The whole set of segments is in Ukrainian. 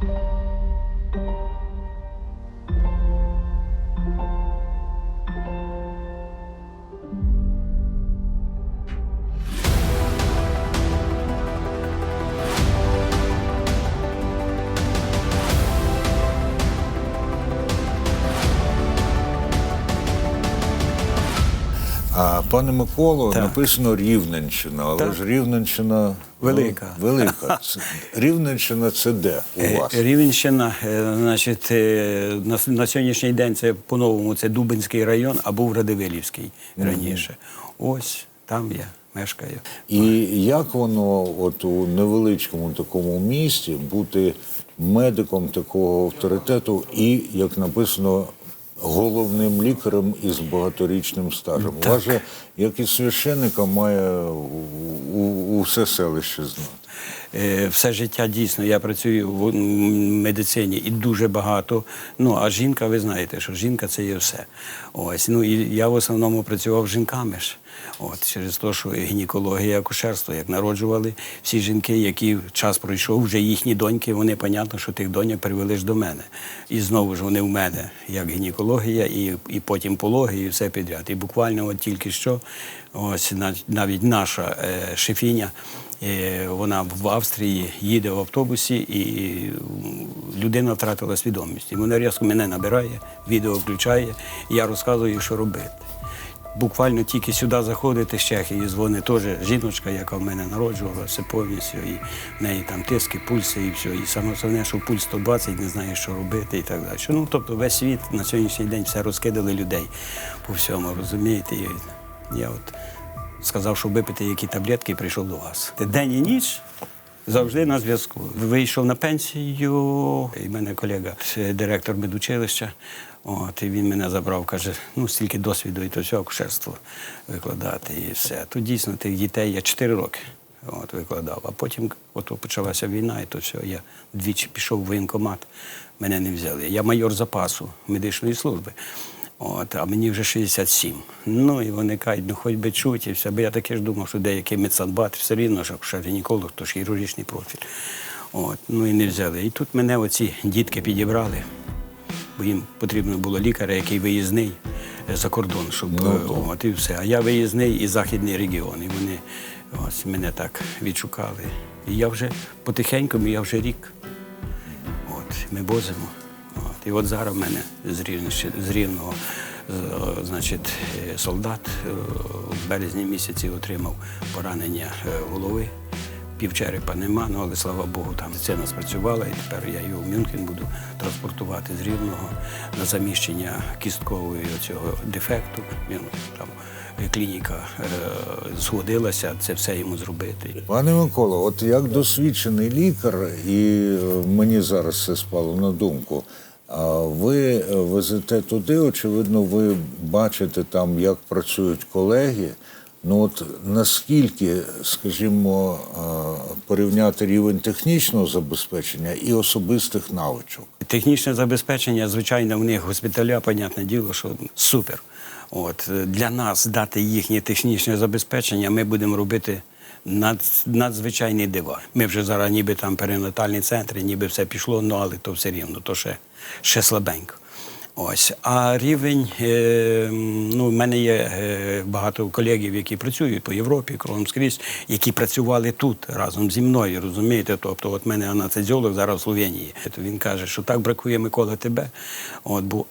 А пане Миколо, Так. написано Рівненщина, але Так. ж Рівненщина Велика. Ну, велика. Рівненщина це де у Е, вас? Рівенщина, е, значить, е, на, на сьогоднішній день це по-новому це Дубинський район, а був Радивилівський раніше. Ось там я мешкаю. І як воно, от у невеличкому такому місті, бути медиком такого авторитету і, як написано, головним лікарем із багаторічним стажем? У вас же, як і священника, має у, у, все селище знати. Е, Все життя дійсно я працюю в медицині і дуже багато. Ну а жінка, ви знаєте, що жінка це є все. Ось ну і я в основному працював з жінками ж. От через те, що гінекологія, акушерство, як народжували всі жінки, які час пройшов, вже їхні доньки, вони понятно, що тих доньок привели ж до мене. І знову ж вони в мене, як гінекологія, і, і потім пологи, і все підряд. І буквально от тільки що, ось навіть наша е, шефіня. Е, Вона в Австрії їде в автобусі, і людина втратила свідомість. І вона різко мене набирає, відео включає, і я розказую, що робити. Буквально тільки сюди заходити з Чехії, дзвонить теж жіночка, яка в мене народжувалася повністю, і в неї там тиски, пульси і все. І саме основне, що пульс 120, не знає, що робити і так далі. Ну, тобто весь світ на сьогоднішній день все розкидали людей по всьому, розумієте? І я от сказав, що випити які таблетки і прийшов до вас. День і ніч завжди на зв'язку. Вийшов на пенсію, і в мене колега, директор медучилища. От, і він мене забрав, каже, ну стільки досвіду і то все акушерство викладати і все. Тут дійсно тих дітей я 4 роки от, викладав. А потім от почалася війна, і то все. Я двічі пішов в воєнкомат, мене не взяли. Я майор запасу медичної служби. От, а мені вже 67. Ну і вони кажуть, ну хоч би чуть і все. Бо я таке ж думав, що деякий медсанбат, все рівно, що ще гінеколог, то ж хірургічний профіль. От, ну і не взяли. І тут мене оці дітки підібрали, бо їм потрібно було лікаря, який виїзний е, за кордон, щоб Ну, е, от і все. А я виїзний і західний регіон. І вони ось мене так відшукали. І я вже потихеньку, я вже рік. От, ми возимо. От. І от зараз в мене з, Рівненщини- з Рівного значить, е, солдат е, в березні місяці отримав поранення голови. Півчерепа нема, ну але слава Богу, там це нас працювала, і тепер я його в Мюнхен буду транспортувати з Рівного на заміщення кісткового цього дефекту. Він там е, клініка е, згодилася це все йому зробити. Пане Миколо, от як досвідчений лікар, і е, мені зараз це спало на думку. Ви е, везете туди, очевидно, ви бачите там, як працюють колеги. Ну от наскільки, скажімо, е, порівняти рівень технічного забезпечення і особистих навичок? Технічне забезпечення, звичайно, в них госпіталя, понятне діло, що супер. От е, для нас дати їхнє технічне забезпечення, ми будемо робити над, надзвичайні дива. Ми вже зараз ніби там перинатальні центри, ніби все пішло, ну але то все рівно, то ще, ще слабенько. Ось. А рівень, е, ну, в мене є е, багато колегів, які працюють по Європі, кругом скрізь, які працювали тут разом зі мною, розумієте? Тобто, от мене анестезіолог зараз в Словенії. То він каже, що так бракує Микола тебе. От, бо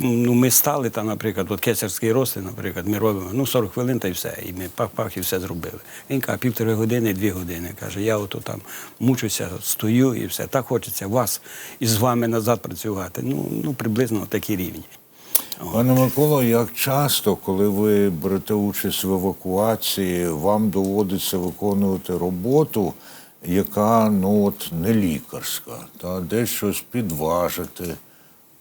ну, ми стали там, наприклад, от кесарський розтин, наприклад, ми робимо ну, 40 хвилин та й все. І ми пах-пах і все зробили. Він каже, півтори години, дві години. Каже, я ото там мучуся, стою і все. Так хочеться вас і з вами назад працювати. Ну, ну приблизно такі рівні. Пане Миколо, як часто, коли ви берете участь в евакуації, вам доводиться виконувати роботу, яка ну от не лікарська, та десь щось підважити,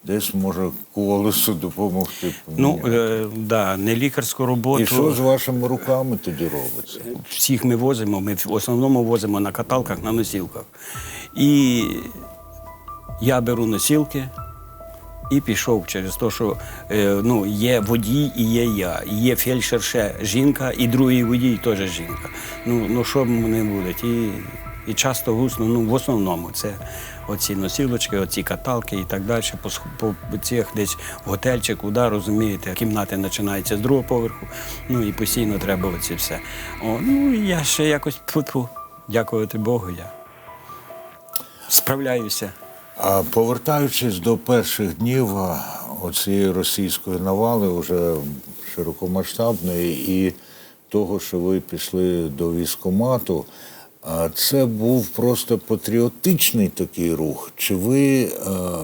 десь може колесо допомогти. Ну, е, да, не лікарську роботу. І що з вашими руками тоді робиться? Всіх ми возимо, ми в основному возимо на каталках, на носілках. І я беру носілки і пішов через те, що е, ну, є водій і є я. І є фельдшер ще жінка, і другий водій теж жінка. Ну, ну що вони будуть? І І часто в основному, в основному це оці носілочки, оці каталки і так далі. По, по цих десь в готельчику, да, розумієте, кімнати починаються з другого поверху, ну і постійно треба оці все. О, ну я ще якось тьфу-тьфу, дякувати Богу, я справляюся. А повертаючись до перших днів оцієї російської навали, вже широкомасштабної, і того, що ви пішли до військкомату, а це був просто патріотичний такий рух. Чи ви е,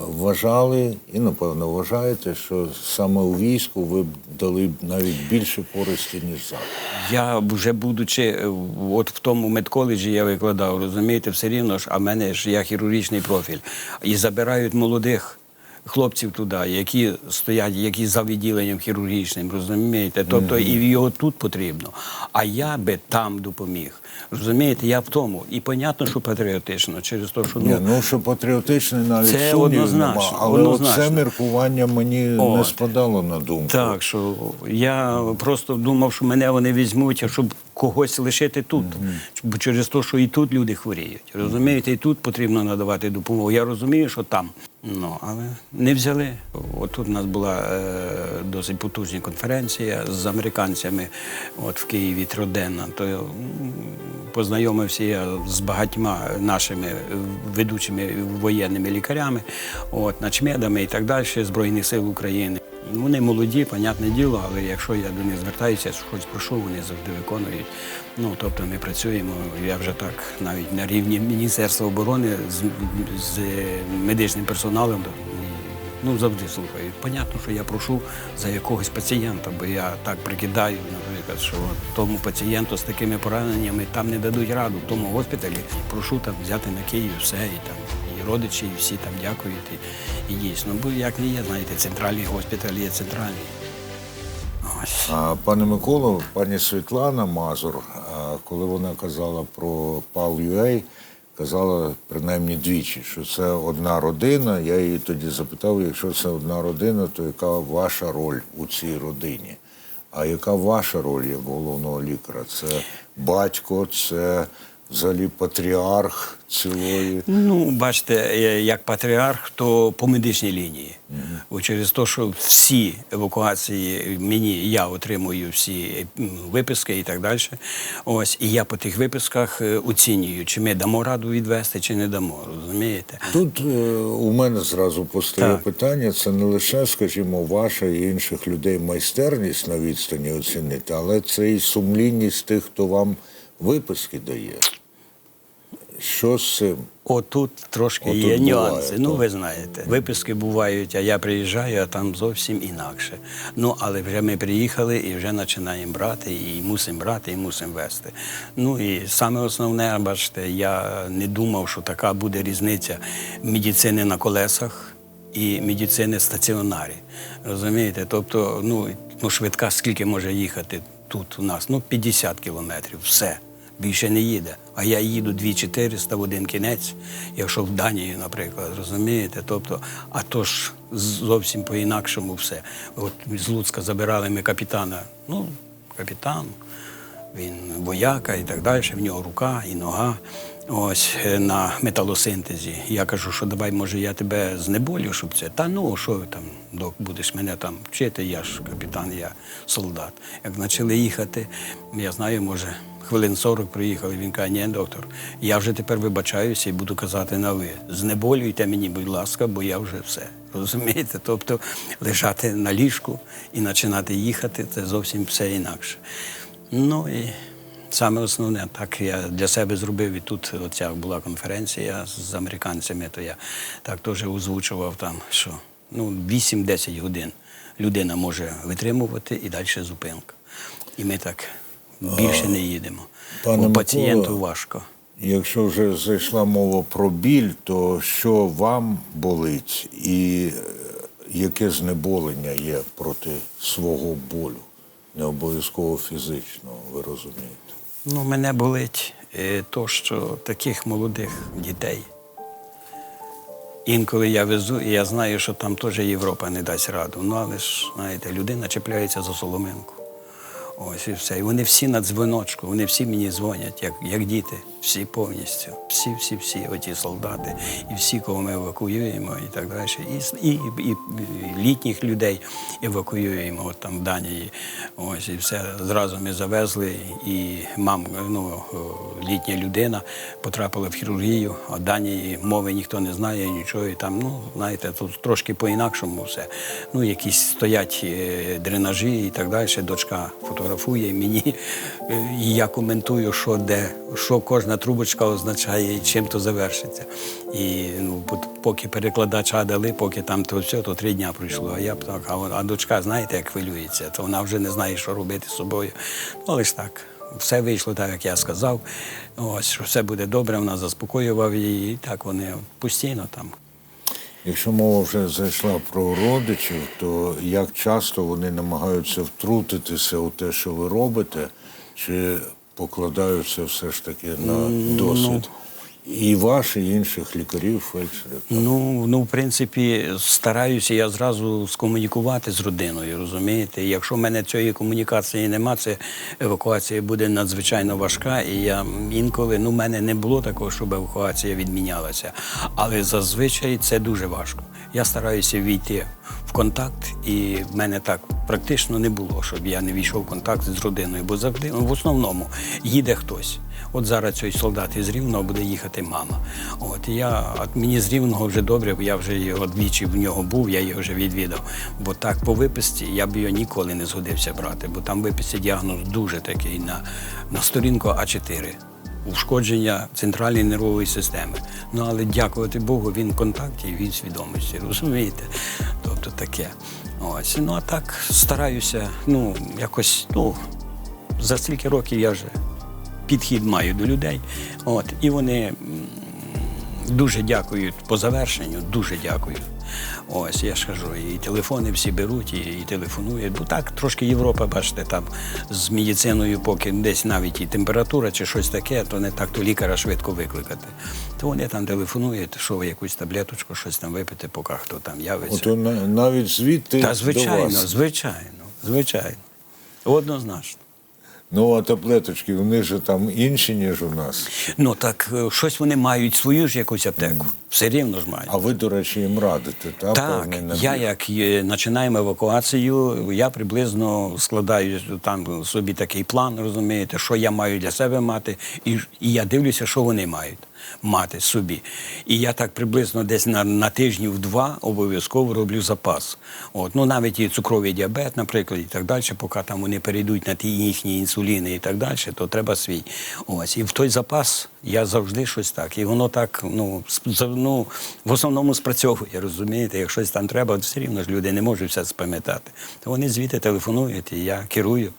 вважали і напевно вважаєте, що саме у війську ви б дали б навіть більше користі, ніж зараз? Я вже будучи е, от в тому медколеджі я викладав, розумієте, все рівно ж, а в мене ж я хірургічний профіль. І забирають молодих хлопців туди, які стоять, які за відділенням хірургічним, розумієте? Тобто і його тут потрібно. А я би там допоміг. Розумієте, я в тому. І понятно, що патріотично, через те, що Ні, ну, ну що патріотичний навіть Це однозначно, нема, але однозначно. це міркування мені не спадало на думку. Так, що я просто думав, що мене вони візьмуть, а щоб когось лишити тут. Бо через те, що і тут люди хворіють. Розумієте, і тут потрібно надавати допомогу. Я розумію, що там. Ну, але не взяли. От тут у нас була е, досить потужна конференція з американцями от в Києві триденна. То познайомився я з багатьма нашими ведучими воєнними лікарями, от, начмедами і так далі, Збройних сил України. Вони молоді, понятне діло, але якщо я до них звертаюся, щось прошу, вони завжди виконують. Ну, тобто ми працюємо, я вже так навіть на рівні Міністерства оборони з, з медичним персоналом. Ну, завжди слухають. Понятно, що я прошу за якогось пацієнта, бо я так прикидаю, наприклад, що тому пацієнту з такими пораненнями там не дадуть раду в тому госпіталі. Прошу там взяти на Київ все, і там і родичі, і всі там дякують. І, і дійсно, бо як не є, знаєте, центральний госпіталь є центральний. Ось. А, Пане Миколо, пані Світлана Мазур, коли вона казала про PAL.UA, казала принаймні двічі, що це одна родина. Я її тоді запитав, якщо це одна родина, то яка ваша роль у цій родині? А яка ваша роль як головного лікаря? Це батько, це взагалі патріарх цілої. Ну, бачите, е, як патріарх, то по медичній лінії. Бо через те, що всі евакуації мені я отримую всі виписки і так далі. Ось, і я по тих виписках е, оцінюю, чи ми дамо раду відвести, чи не дамо. Розумієте? Тут е, у мене зразу постає Так. питання: це не лише, скажімо, ваша і інших людей майстерність на відстані оцінити, але це і сумлінність тих, хто вам виписки дає. Що з цим? Отут трошки Отут є буває, нюанси. ну, так. ви знаєте, виписки бувають, а я приїжджаю, а там зовсім інакше. Ну, але вже ми приїхали і вже починаємо брати, і мусимо брати, і мусимо вести. Ну і саме основне, бачите, я не думав, що така буде різниця медицини на колесах і медицини стаціонарі. Розумієте? Тобто, ну, ну швидка скільки може їхати тут у нас? Ну, 50 кілометрів, все більше не їде. А я їду 2400 в один кінець, якщо в Данію, наприклад, розумієте? Тобто, а то ж зовсім по-інакшому все. От з Луцька забирали ми капітана. Ну, капітан, він вояка і так далі, в нього рука і нога. Ось е, на металосинтезі. Я кажу, що давай, може, я тебе знеболю, щоб це. Та ну, що там, док, будеш мене там вчити, я ж капітан, я солдат. Як почали їхати, я знаю, може, хвилин 40 приїхали. Він каже, ні, доктор, я вже тепер вибачаюся і буду казати на ви. Знеболюйте мені, будь ласка, бо я вже все. Розумієте? Тобто лежати на ліжку і починати їхати це зовсім все інакше. Ну і саме основне, так я для себе зробив. І тут оця була конференція з американцями, то я так теж озвучував там, що ну, 8-10 годин людина може витримувати і далі зупинка. І ми так більше не їдемо. пане Бо Микола, пацієнту важко. Якщо вже зайшла мова про біль, то що вам болить і е, яке знеболення є проти свого болю? Не обов'язково фізичного, ви розумієте. Ну, мене болить е, то, що таких молодих дітей. Інколи я везу, і я знаю, що там теж Європа не дасть раду. Ну, але ж, знаєте, людина чіпляється за соломинку. Ось і все. І вони всі на дзвіночку, вони всі мені дзвонять, як, як діти, всі повністю. Всі, всі, всі, оті солдати, і всі, кого ми евакуюємо, і так далі. І, і, і, літніх людей евакуюємо от там в Данії. Ось і все. Зразу ми завезли, і мам, ну, літня людина потрапила в хірургію, а Данії мови ніхто не знає, нічого. І там, ну, знаєте, тут трошки по-інакшому все. Ну, якісь стоять е, дренажі і так далі. Дочка фотографує мені, і я коментую, що де, що кожна трубочка означає і чим то завершиться. І ну, поки перекладача дали, поки там то все, то три дня пройшло. А я б так, а, а дочка, знаєте, як хвилюється, то вона вже не знає, що робити з собою. Ну, але ж так. Все вийшло так, як я сказав. Ось, що все буде добре, вона заспокоював її, і так вони постійно там. Якщо мова вже зайшла про родичів, то як часто вони намагаються втрутитися у те, що ви робите, чи покладаються все ж таки на досвід? І ваш, і інших лікарів, фельдшерів. Ну, ну, в принципі, стараюся я зразу скомунікувати з родиною, розумієте? Якщо в мене цієї комунікації нема, це евакуація буде надзвичайно важка. І я інколи, ну, в мене не було такого, щоб евакуація відмінялася. Але зазвичай це дуже важко. Я стараюся війти контакт, і в мене так практично не було, щоб я не війшов в контакт з родиною, бо завжди ну, в основному їде хтось. От зараз цей солдат із Рівного буде їхати мама. От я от мені з Рівного вже добре, бо я вже його двічі в нього був, я його вже відвідав. Бо так по виписці я б його ніколи не згодився брати, бо там виписці діагноз дуже такий на, на сторінку А4. Ушкодження центральної нервової системи. Ну але дякувати Богу, він в контакті він в свідомості, розумієте? Тобто таке. Ось. Ну а так стараюся, ну, якось, ну, за стільки років я вже підхід маю до людей. От, і вони дуже дякують по завершенню, дуже дякують. Ось, я ж кажу, і телефони всі беруть, і, і телефонують. Бо так, трошки Європа, бачите, там з медициною, поки десь навіть і температура чи щось таке, то не так, то лікаря швидко викликати. То вони там телефонують, що ви якусь таблеточку, щось там випити, поки хто там явиться. От навіть звідти Та до звичайно, вас. звичайно, звичайно. Однозначно. Ну, а таблеточки, вони ж там інші, ніж у нас. Ну так е, щось вони мають свою ж якусь аптеку. Все рівно ж мають. А ви, до речі, їм радите, та, Так, певний я як починаємо евакуацію, я приблизно складаю там собі такий план, розумієте, що я маю для себе мати, і, і я дивлюся, що вони мають мати собі. І я так приблизно десь на, на тижнів два обов'язково роблю запас. От, ну навіть і цукровий діабет, наприклад, і так далі, поки там вони перейдуть на ті їхні інсуліни і так далі, то треба свій. Ось. І в той запас я завжди щось так. І воно так, ну, ну в основному спрацьовує, розумієте, як щось там треба, все рівно ж люди не можуть все спам'ятати. То вони звідти телефонують, і я керую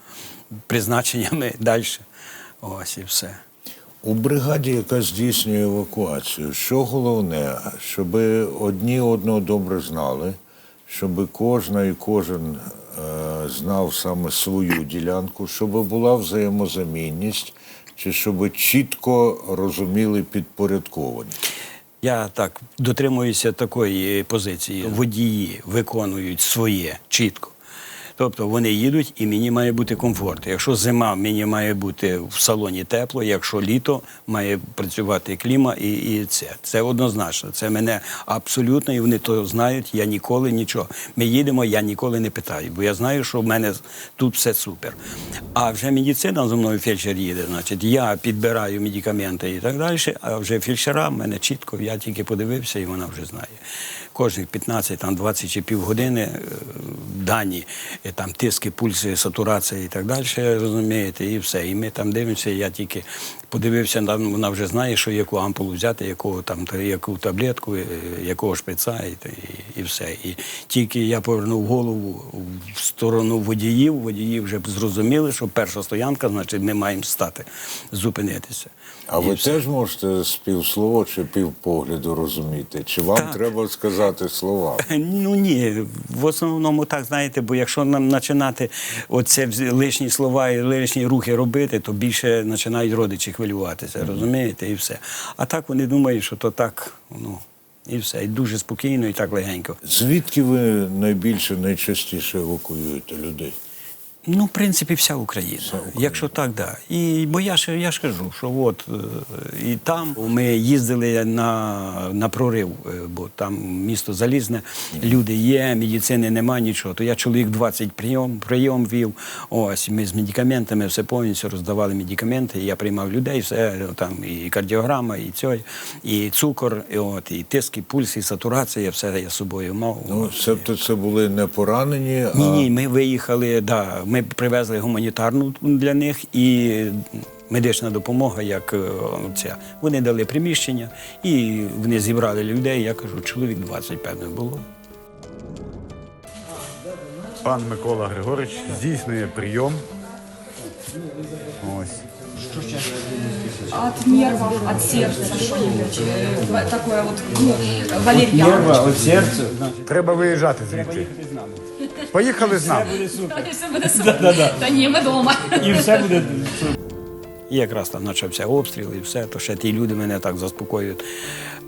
призначеннями далі. Ось і все. У бригаді, яка здійснює евакуацію, що головне, щоб одні одного добре знали, щоб кожна і кожен е, знав саме свою ділянку, щоб була взаємозамінність, чи щоб чітко розуміли підпорядковані. Я так дотримуюся такої позиції. Водії виконують своє чітко. Тобто вони їдуть і мені має бути комфорт. Якщо зима, мені має бути в салоні тепло, якщо літо має працювати кліма і, і це. Це однозначно. Це мене абсолютно, і вони то знають, я ніколи нічого. Ми їдемо, я ніколи не питаю, бо я знаю, що в мене тут все супер. А вже медицина зі мною фельдшер їде, значить, я підбираю медикаменти і так далі, а вже фельдшера в мене чітко, я тільки подивився, і вона вже знає. Кожних 15, там 20 чи півгодини е, дані, там тиски, пульси, сатурація і так далі, розумієте, і все. І ми там дивимося, я тільки подивився, там вона вже знає, що яку ампулу взяти, якого там, яку таблетку, е, якого шприца і, і, і все. І тільки я повернув голову в сторону водіїв, водії вже зрозуміли, що перша стоянка, значить, ми маємо стати, зупинитися. А ви все. теж можете з півслова чи півпогляду розуміти? Чи вам Так. треба сказати слова? Ну ні, в основному так знаєте, бо якщо нам починати оце лишні слова і лишні рухи робити, то більше починають родичі хвилюватися, розумієте, і все. А так вони думають, що то так, ну і все, і дуже спокійно, і так легенько. Звідки ви найбільше, найчастіше евакуюєте людей? Ну, в принципі, вся Україна. Україна. Якщо так, да. І бо я ж я ж кажу, що от е, і там ми їздили на, на прорив, е, бо там місто залізне, люди є, медицини нема, нічого. То я чоловік 20 прийом, прийом вів. Ось ми з медикаментами все повністю роздавали медикаменти. Я приймав людей, все там і кардіограма, і цей, і цукор, і от і тиск, і пульс, і сатурація, все я з собою мав. Ну, себто це були не поранені, а Ні, ні, ми виїхали, да, ми привезли гуманітарну для них і медична допомога, як е, ця. Вони дали приміщення і вони зібрали людей. Я кажу, чоловік 20, певно, було. Пан Микола Григорович здійснює прийом. Ось. От нервов, от сердца что-нибудь э, такое вот, ну, валерьян. від серця. Треба виїжджати звідти. Поїхали з нами. Все буде супер. Та ні, ми вдома. І все буде. І якраз там почався обстріл і все, то ще ті люди мене так заспокоюють.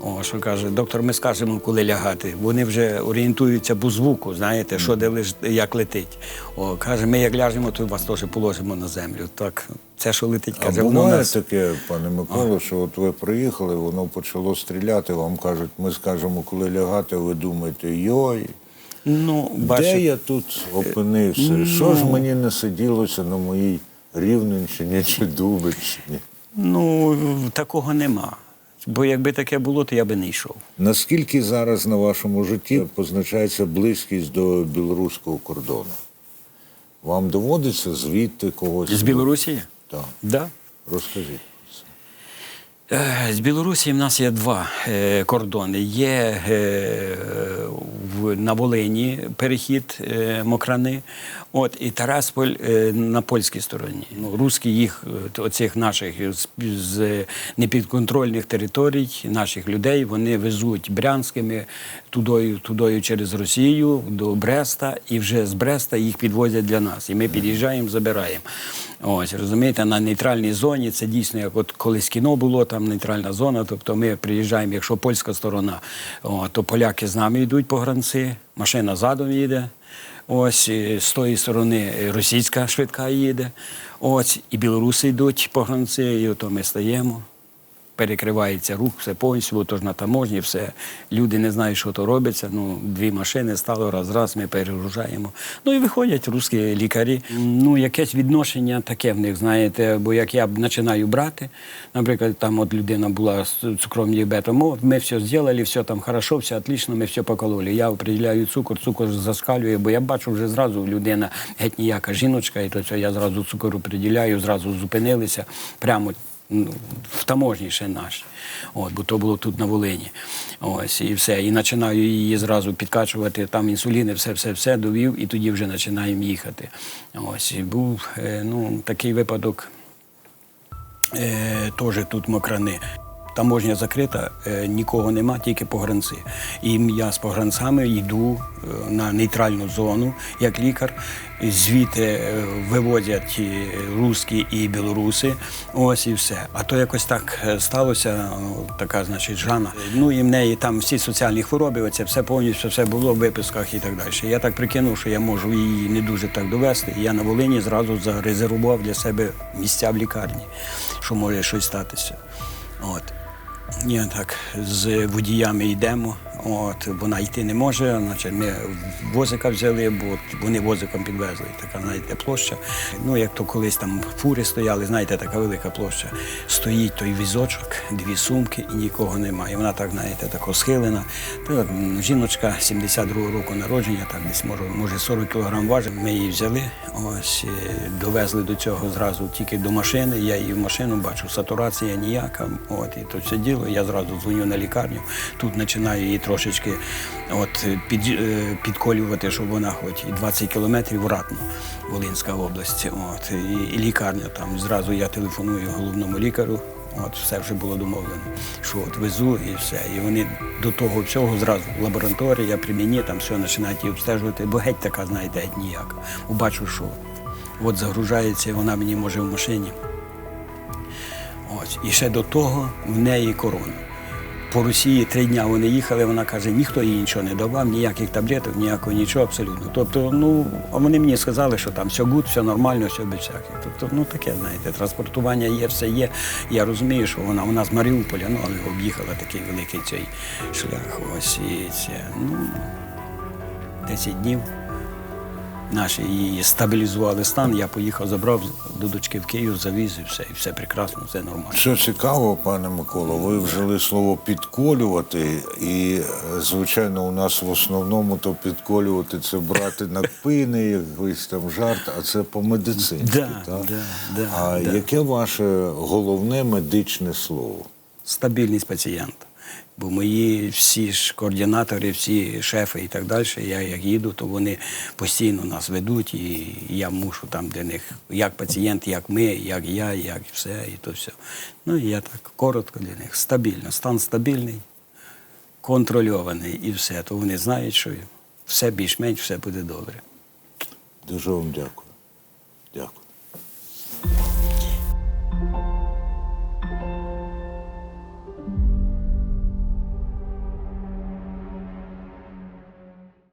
О, що каже, доктор, ми скажемо, коли лягати. Вони вже орієнтуються по звуку, знаєте, що де лиш, як летить. О, каже, ми як ляжемо, то вас теж положимо на землю. Так, це, що летить, А каже, воно буває нас. таке, пане Миколо, що от ви приїхали, воно почало стріляти, вам кажуть, ми скажемо, коли лягати, ви думаєте, йой, Ну, де я тут опинився? Що ж мені не сиділося на моїй Рівненщині чи Дубичині? ну такого нема. Бо якби таке було, то я би не йшов. Наскільки зараз на вашому житті позначається близькість до білоруського кордону? Вам доводиться звідти когось? З Білорусі? Так. Да. Розкажіть. Е, З Білорусі в нас є два е, кордони. Є е, на Волині перехід Мокрани, от, і Тарасполь на польській стороні. Ну, русські їх, оцих наших з непідконтрольних територій, наших людей, вони везуть брянськими тудою, тудою через Росію до Бреста, і вже з Бреста їх підвозять для нас. І ми під'їжджаємо, забираємо. Ось, розумієте, на нейтральній зоні це дійсно, як от колись кіно було, там нейтральна зона. Тобто ми приїжджаємо, якщо польська сторона, о, то поляки з нами йдуть по гранці, машина задом їде. Ось з тої сторони російська швидка їде. Ось і білоруси йдуть по гранці, і ото ми стаємо. Перекривається рух, все повністю, бо то ж на таможні, все. Люди не знають, що то робиться. Ну, дві машини стало раз, раз, ми перегружаємо. Ну і виходять русські лікарі. Ну, якесь відношення таке в них, знаєте, бо як я починаю брати, наприклад, там от людина була з цукровим діабетом, ми все зробили, все там хорошо, все отлично, ми все покололи. Я определяю цукор, цукор заскалює, бо я бачу вже зразу людина геть ніяка жіночка, і то це я зразу цукор определяю, зразу зупинилися. Прямо ну, в таможні ще наші. От, бо то було тут на Волині. Ось, і все. І починаю її зразу підкачувати, там інсуліни, все, все, все довів, і тоді вже починаємо їхати. Ось, і був е, ну, такий випадок е, теж тут мокрани. Таможня закрита, е, нікого нема, тільки погранці. І я з погранцями йду е, на нейтральну зону як лікар. Звідти е, вивозять русські і білоруси. Ось і все. А то якось так сталося, ну, така, значить, Жана. Ну і в неї там всі соціальні хвороби, оце все повністю все було в виписках і так далі. Я так прикинув, що я можу її не дуже так довести. Я на Волині зразу зарезервував для себе місця в лікарні, що може щось статися. От. Я так з водіями йдемо, от, вона йти не може, значить ми возика взяли, бо вони возиком підвезли, така, знаєте, площа. Ну, як то колись там фури стояли, знаєте, така велика площа. Стоїть той візочок, дві сумки і нікого немає. Вона так, знаєте, тако схилена. Та, м, жіночка 72-го року народження, так десь може, може 40 кілограм важить. Ми її взяли, ось довезли до цього зразу тільки до машини. Я її в машину бачу, сатурація ніяка. От і то все діло. Я зразу дзвоню на лікарню. Тут починаю її трошечки от, під, е, підколювати, щоб вона хоч і 20 кілометрів ратно, Волинська область. От, і, і лікарня там. Зразу я телефоную головному лікарю. От все вже було домовлено, що от везу і все. І вони до того всього зразу лабораторія при мені там все починають її обстежувати, бо геть така, знаєте, геть ніяка. Бачу, що от загружається, вона мені може в машині. Ось. І ще до того в неї корона. По Росії три дня вони їхали, вона каже, ніхто їй нічого не давав, ніяких таблеток, ніякого нічого абсолютно. Тобто, ну, а вони мені сказали, що там все гуд, все нормально, все без всяких. Тобто, ну таке, знаєте, транспортування є, все є. Я розумію, що вона у нас з Маріуполя, ну, але об'їхала такий великий цей шлях. Ось і це, ну, 10 днів. Наші її стабілізували стан. Я поїхав, забрав до дочки в Київ, завіз і все, і все прекрасно, все нормально. Що цікаво, пане Миколо, ви вжили слово підколювати, і звичайно, у нас в основному то підколювати це брати на кпини, якийсь там жарт, а це по медицині. Да, так? да, да, а да. яке ваше головне медичне слово? стабільність пацієнта. Бо мої всі ж координатори, всі шефи і так далі, я як їду, то вони постійно нас ведуть, і я мушу там для них, як пацієнт, як ми, як я, як все, і то все. Ну я так коротко для них. Стабільно. Стан стабільний, контрольований і все. То вони знають, що все більш-менш все буде добре. Дуже вам дякую. Дякую.